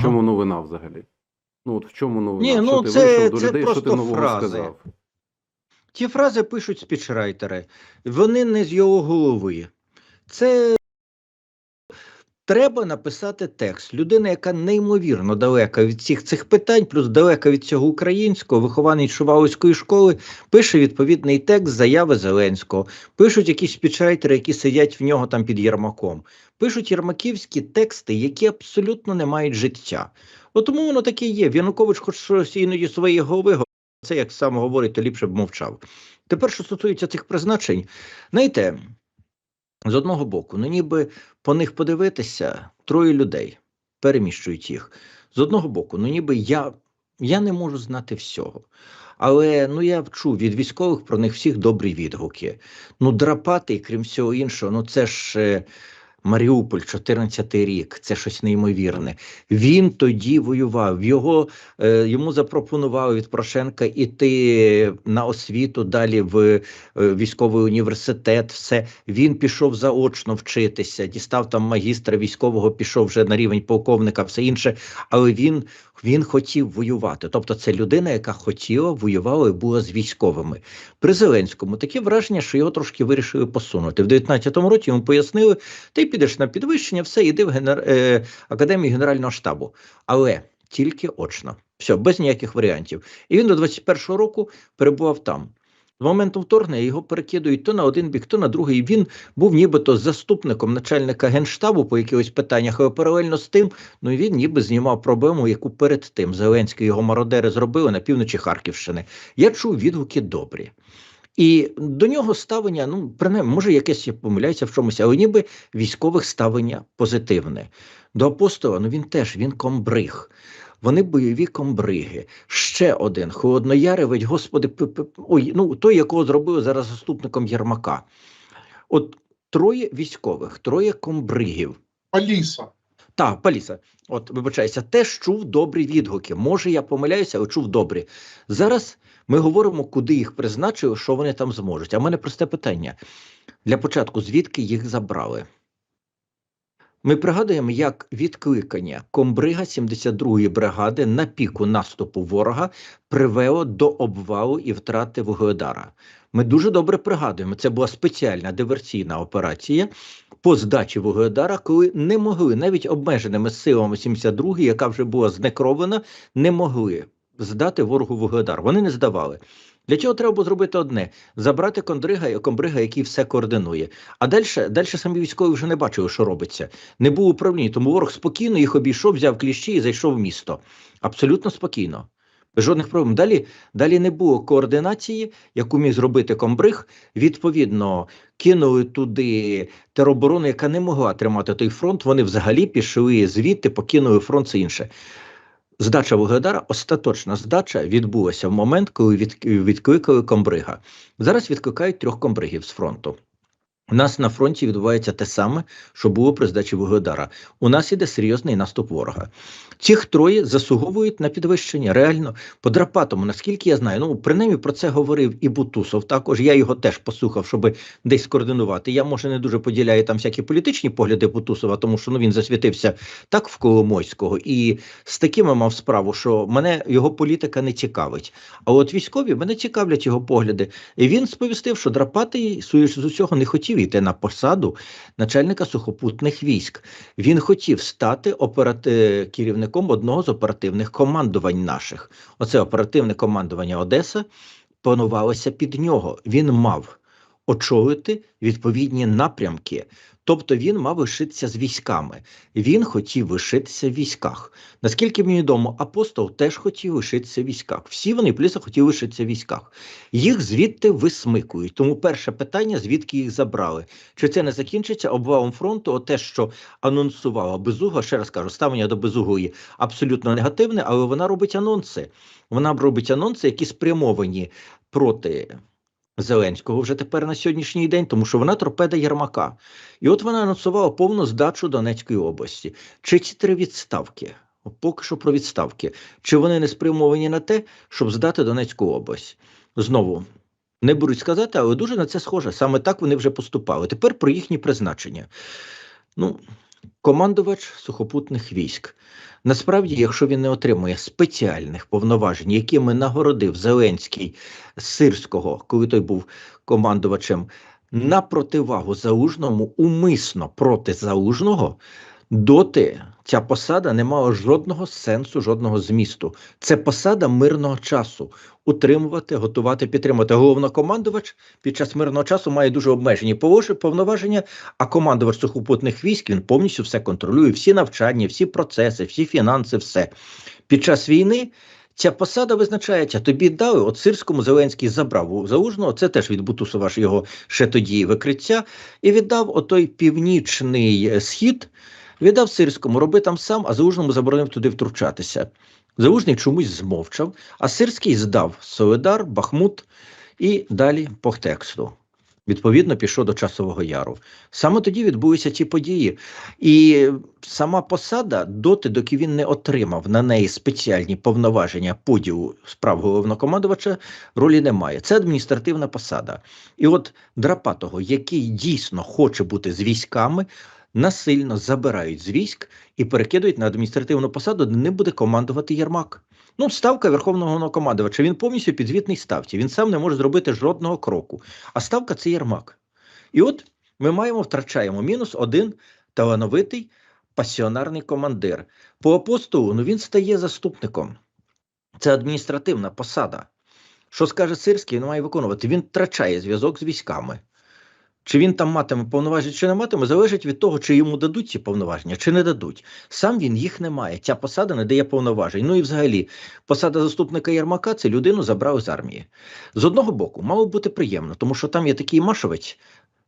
В чому новина взагалі? Ну от в чому новина? Ні, що ну, ти це- вийшов до це людей, що ти нового фрази. сказав? Ті фрази пишуть спічрайтери. Вони не з його голови. Це треба написати текст. Людина, яка неймовірно далека від всіх цих питань, плюс далека від цього українського, вихований Шуваловської школи, пише відповідний текст заяви Зеленського. Пишуть якісь спічрайтери, які сидять в нього там під Єрмаком. Пишуть єрмаківські тексти, які абсолютно не мають життя. От тому воно таке є. Янукович хоч щось іноді своєї голови це як сам говорить, то ліпше б мовчав. Тепер, що стосується цих призначень, знаєте, з одного боку, ну ніби по них подивитися троє людей переміщують їх. З одного боку, ну ніби я, я не можу знати всього. Але ну я чув від військових про них всіх добрі відгуки. Ну, драпати, крім всього іншого, ну це ж е, Маріуполь, 14-й рік, це щось неймовірне. Він тоді воював. Його е, йому запропонували від Порошенка іти на освіту далі в е, військовий університет. Все він пішов заочно вчитися, дістав там магістра військового, пішов вже на рівень полковника, все інше. Але він, він хотів воювати. Тобто, це людина, яка хотіла, воювала і була з військовими. При Зеленському таке враження, що його трошки вирішили посунути. В 19-му році йому пояснили, ти підеш на підвищення, все, іди в генер... е, академію Генерального штабу. Але тільки очно. Все, без ніяких варіантів. І він до 21-го року перебував там. З моменту вторгнення його перекидують то на один бік, то на другий. Він був нібито заступником начальника генштабу по якихось питаннях, але паралельно з тим, ну він ніби знімав проблему, яку перед тим Зеленський його мародери зробили на півночі Харківщини. Я чув відгуки добрі. І до нього ставлення, ну, принаймні, може, якесь я помиляюся в чомусь, але ніби військових ставлення позитивне. До апостола, ну він теж він комбриг. Вони бойові комбриги. Ще один холоднояревець, господи, п- п- ой, ну той, якого зробили зараз заступником Єрмака. От троє військових, троє комбригів. Аліса. Так, Паліса, от вибачайся, теж чув добрі відгуки. Може, я помиляюся, але чув добрі. Зараз ми говоримо, куди їх призначили, що вони там зможуть. А в мене просте питання. Для початку, звідки їх забрали? Ми пригадуємо, як відкликання комбрига 72-ї бригади на піку наступу ворога привело до обвалу і втрати Вугледара. Ми дуже добре пригадуємо, це була спеціальна диверсійна операція по здачі Вугледара, коли не могли навіть обмеженими силами 72-ї, яка вже була знекрована, не могли здати ворогу Вугледар. Вони не здавали. Для чого треба було зробити одне: забрати кондрига, комбрига, який все координує. А далі, далі самі військові вже не бачили, що робиться. Не було управління, тому ворог спокійно їх обійшов, взяв кліщі і зайшов в місто. Абсолютно спокійно. Без жодних проблем. Далі, далі не було координації, яку міг зробити комбриг. Відповідно, кинули туди тероборону, яка не могла тримати той фронт. Вони взагалі пішли звідти, покинули фронт це інше. Здача Вугледара, остаточна здача відбулася в момент, коли від, відкликали комбрига. Зараз відкликають трьох комбригів з фронту. У нас на фронті відбувається те саме, що було при здачі Вугледара. У нас іде серйозний наступ ворога. Цих троє заслуговують на підвищення. Реально, по Драпатому, наскільки я знаю, ну принаймні про це говорив і Бутусов. Також я його теж послухав, щоб десь скоординувати. Я може не дуже поділяю там всякі політичні погляди Бутусова, тому що ну він засвітився так в Коломойського, і з такими мав справу, що мене його політика не цікавить. А от військові мене цікавлять його погляди. І він сповістив, що Драпатий суєш з усього не хотів йти на посаду начальника сухопутних військ. Він хотів стати операти... керівником одного з оперативних командувань наших. Оце оперативне командування Одеса панувалося під нього. Він мав очолити відповідні напрямки. Тобто він мав лишитися з військами. Він хотів лишитися в військах. Наскільки мені відомо, апостол теж хотів лишитися в військах. Всі вони плюса хотіли лишитися в військах. Їх звідти висмикують. Тому перше питання: звідки їх забрали? Чи це не закінчиться обвалом фронту? Оте, що анонсувала Безуга, ще раз кажу, ставлення до Безугої абсолютно негативне, але вона робить анонси. Вона робить анонси, які спрямовані проти. Зеленського вже тепер на сьогоднішній день, тому що вона торпеда Єрмака. І от вона анонсувала повну здачу Донецької області. Чи ці три відставки? Поки що про відставки. Чи вони не спрямовані на те, щоб здати Донецьку область? Знову не будуть сказати, але дуже на це схоже. Саме так вони вже поступали. Тепер про їхні призначення. Ну, командувач сухопутних військ. Насправді, якщо він не отримує спеціальних повноважень, якими нагородив Зеленський Сирського, коли той був командувачем, на противагу Залужному, умисно проти Залужного, доти ця посада не мала жодного сенсу, жодного змісту. Це посада мирного часу. Утримувати, готувати, підтримувати. Головнокомандувач під час мирного часу має дуже обмежені повноваження, а командувач сухопутних військ він повністю все контролює, всі навчання, всі процеси, всі фінанси, все. Під час війни ця посада визначається. Тобі дали, от Сирському Зеленський забрав у Залужного, це теж від Бутусова ж його ще тоді викриття, і віддав отой північний е, схід, віддав Сирському, роби там сам, а Залужному заборонив туди втручатися. Залужний чомусь змовчав, а Сирський здав Солидар, Бахмут і далі по тексту. Відповідно, пішов до часового яру. Саме тоді відбулися ці події. І сама посада, доти, доки він не отримав на неї спеціальні повноваження поділу справ головнокомандувача, ролі немає. Це адміністративна посада. І от Драпатого, який дійсно хоче бути з військами, насильно забирають з військ і перекидують на адміністративну посаду, де не буде командувати Єрмак. Ну, ставка Верховного Головнокомандувача, він повністю підзвітний ставці. Він сам не може зробити жодного кроку. А ставка це Єрмак. І от ми маємо втрачаємо мінус один талановитий пасіонарний командир. По апостолу ну, він стає заступником. Це адміністративна посада. Що скаже Сирський, він має виконувати. Він втрачає зв'язок з військами. Чи він там матиме повноваження, чи не матиме, залежить від того, чи йому дадуть ці повноваження, чи не дадуть. Сам він їх не має. Ця посада не дає повноважень. Ну і взагалі, посада заступника Єрмака це людину забрали з армії. З одного боку, мало бути приємно, тому що там є такий Машовець,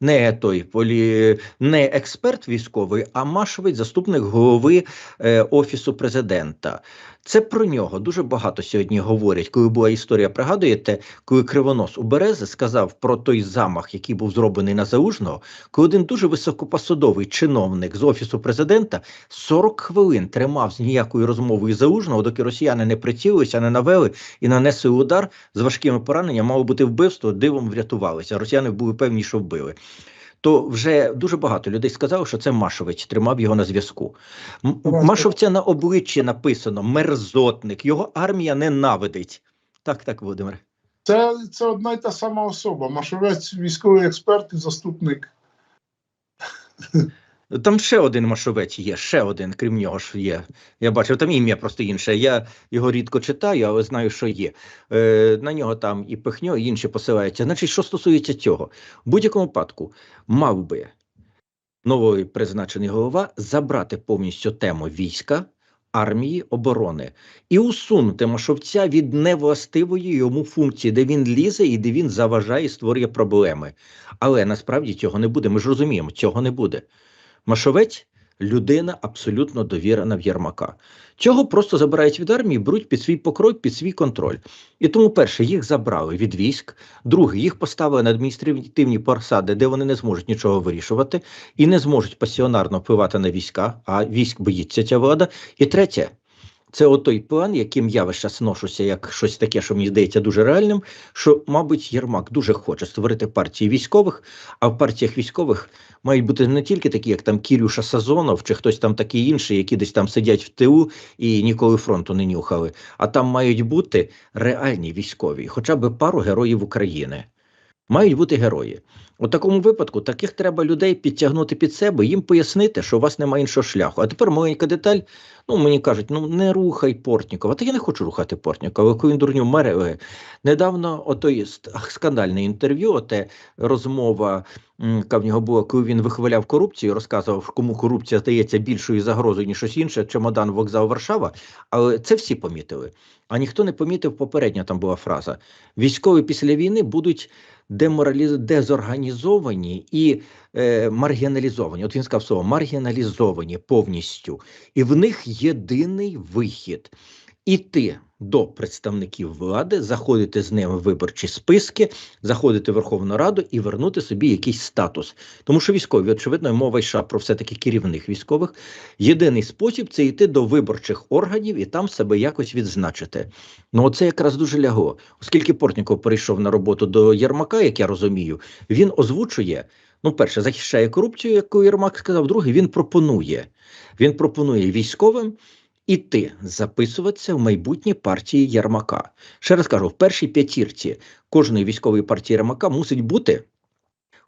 не той полі, не експерт військовий, а Машовець, заступник голови е, офісу президента. Це про нього дуже багато сьогодні говорять. Коли була історія, пригадуєте, коли Кривонос у Берези сказав про той замах, який був зроблений на Залужного, коли один дуже високопосадовий чиновник з офісу президента 40 хвилин тримав з ніякою розмовою Залужного, доки росіяни не прицілилися, не навели і нанесли удар з важкими пораненнями, мало бути вбивство, дивом врятувалися. Росіяни були певні, що вбили. То вже дуже багато людей сказали, що це Машович тримав його на зв'язку. Машовця на обличчі написано мерзотник, його армія ненавидить. Так, так, Володимир. Це, це одна й та сама особа. Машовець, військовий експерт і заступник. Там ще один Машовець є, ще один, крім нього ж є. Я бачив, там ім'я просто інше. Я його рідко читаю, але знаю, що є. Е, на нього там і Пихньо, і інші посилаються. Значить, що стосується цього, в будь-якому випадку мав би новий призначений голова забрати повністю тему війська, армії, оборони і усунути Машовця від невластивої йому функції, де він лізе і де він заважає і створює проблеми. Але насправді цього не буде. Ми ж розуміємо, цього не буде. Машовець людина абсолютно довірена в Єрмака. Чого просто забирають від армії, беруть під свій покрой, під свій контроль. І тому, перше, їх забрали від військ, друге, їх поставили на адміністративні посади, де вони не зможуть нічого вирішувати і не зможуть пасіонарно впливати на війська, а військ боїться ця влада. І третє. Це отой план, яким я весь час ношуся, як щось таке, що мені здається дуже реальним. Що, мабуть, Єрмак дуже хоче створити партії військових, а в партіях військових мають бути не тільки такі, як там Кірюша Сазонов чи хтось там такий інший, які десь там сидять в ТУ і ніколи фронту не нюхали. А там мають бути реальні військові, хоча б пару героїв України. Мають бути герої. У такому випадку таких треба людей підтягнути під себе, їм пояснити, що у вас немає іншого шляху. А тепер маленька деталь. Ну, мені кажуть, ну не рухай Портнікова. Та я не хочу рухати Портнікова, коли він дурню мере. Недавно отой скандальне інтерв'ю, оте розмова, яка в нього була, коли він вихваляв корупцію, розказував, кому корупція здається більшою загрозою, ніж щось інше, чемодан, вокзал, Варшава. Але це всі помітили. А ніхто не помітив, попередня там була фраза: військові після війни будуть демораліз... дезорганізовані і е, маргіналізовані. От він сказав слово маргіналізовані повністю. І в них єдиний вихід іти до представників влади, заходити з ними в виборчі списки, заходити в Верховну Раду і вернути собі якийсь статус. Тому що військові, очевидно, мова йшла про все-таки керівних військових. Єдиний спосіб це йти до виборчих органів і там себе якось відзначити. Ну, оце якраз дуже лягло. Оскільки Портніков перейшов на роботу до Єрмака, як я розумію, він озвучує Ну, перше, захищає корупцію, яку Єрмак сказав. Друге, він пропонує. Він пропонує військовим іти записуватися в майбутні партії Єрмака. Ще раз кажу, в першій п'ятірці кожної військової партії Єрмака мусить бути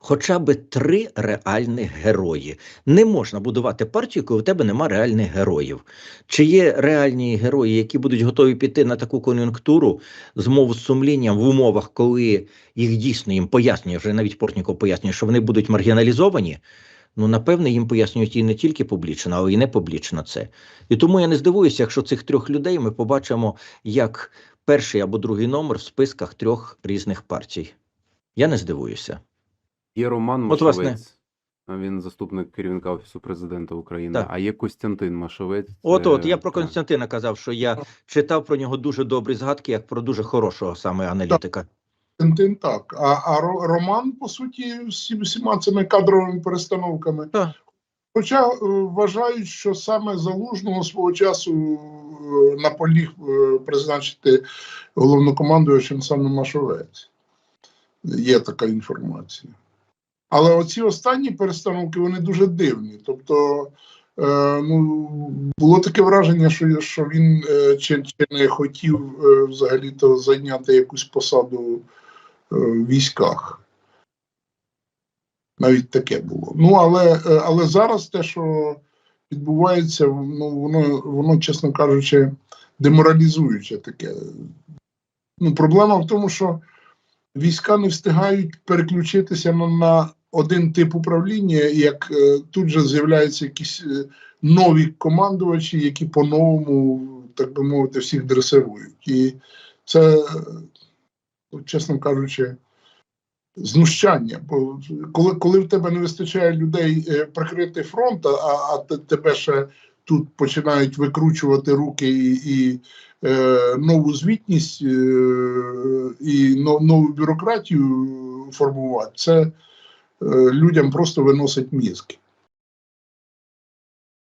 хоча б три реальних герої. Не можна будувати партію, коли у тебе нема реальних героїв. Чи є реальні герої, які будуть готові піти на таку кон'юнктуру з мову з сумлінням в умовах, коли їх дійсно їм пояснює, вже навіть Портніков пояснює, що вони будуть маргіналізовані. Ну, напевне, їм пояснюють і не тільки публічно, але й не публічно це. І тому я не здивуюся, якщо цих трьох людей ми побачимо як перший або другий номер в списках трьох різних партій. Я не здивуюся. Є Роман От, власне. Він заступник керівника Офісу президента України. Так. А є Костянтин Машовець. От, от я про так. Константина казав, що я читав про нього дуже добрі згадки, як про дуже хорошого саме аналітика. Константин так. А, а Роман, по суті, всіма цими кадровими перестановками. Так. Хоча е, вважають, що саме залужного свого часу е, наполіг е, призначити головнокомандуючим саме Машовець. Є така інформація. Але оці останні перестановки вони дуже дивні. Тобто, е, ну, було таке враження, що, що він е, чи, чи не хотів е, взагалі-то зайняти якусь посаду військах. Навіть таке було. Ну, але, е, але зараз те, що відбувається, ну, воно, воно, чесно кажучи, деморалізуюче таке. Ну, проблема в тому, що війська не встигають переключитися на, на один тип управління, як е, тут же з'являються якісь е, нові командувачі, які по-новому, так би мовити, всіх дресирують. І це, е, чесно кажучи, знущання. Бо коли, коли в тебе не вистачає людей е, прикрити фронт, а, а тебе ще тут починають викручувати руки і, і е, нову звітність е, і но- нову бюрократію формувати, це е, людям просто виносить мізки.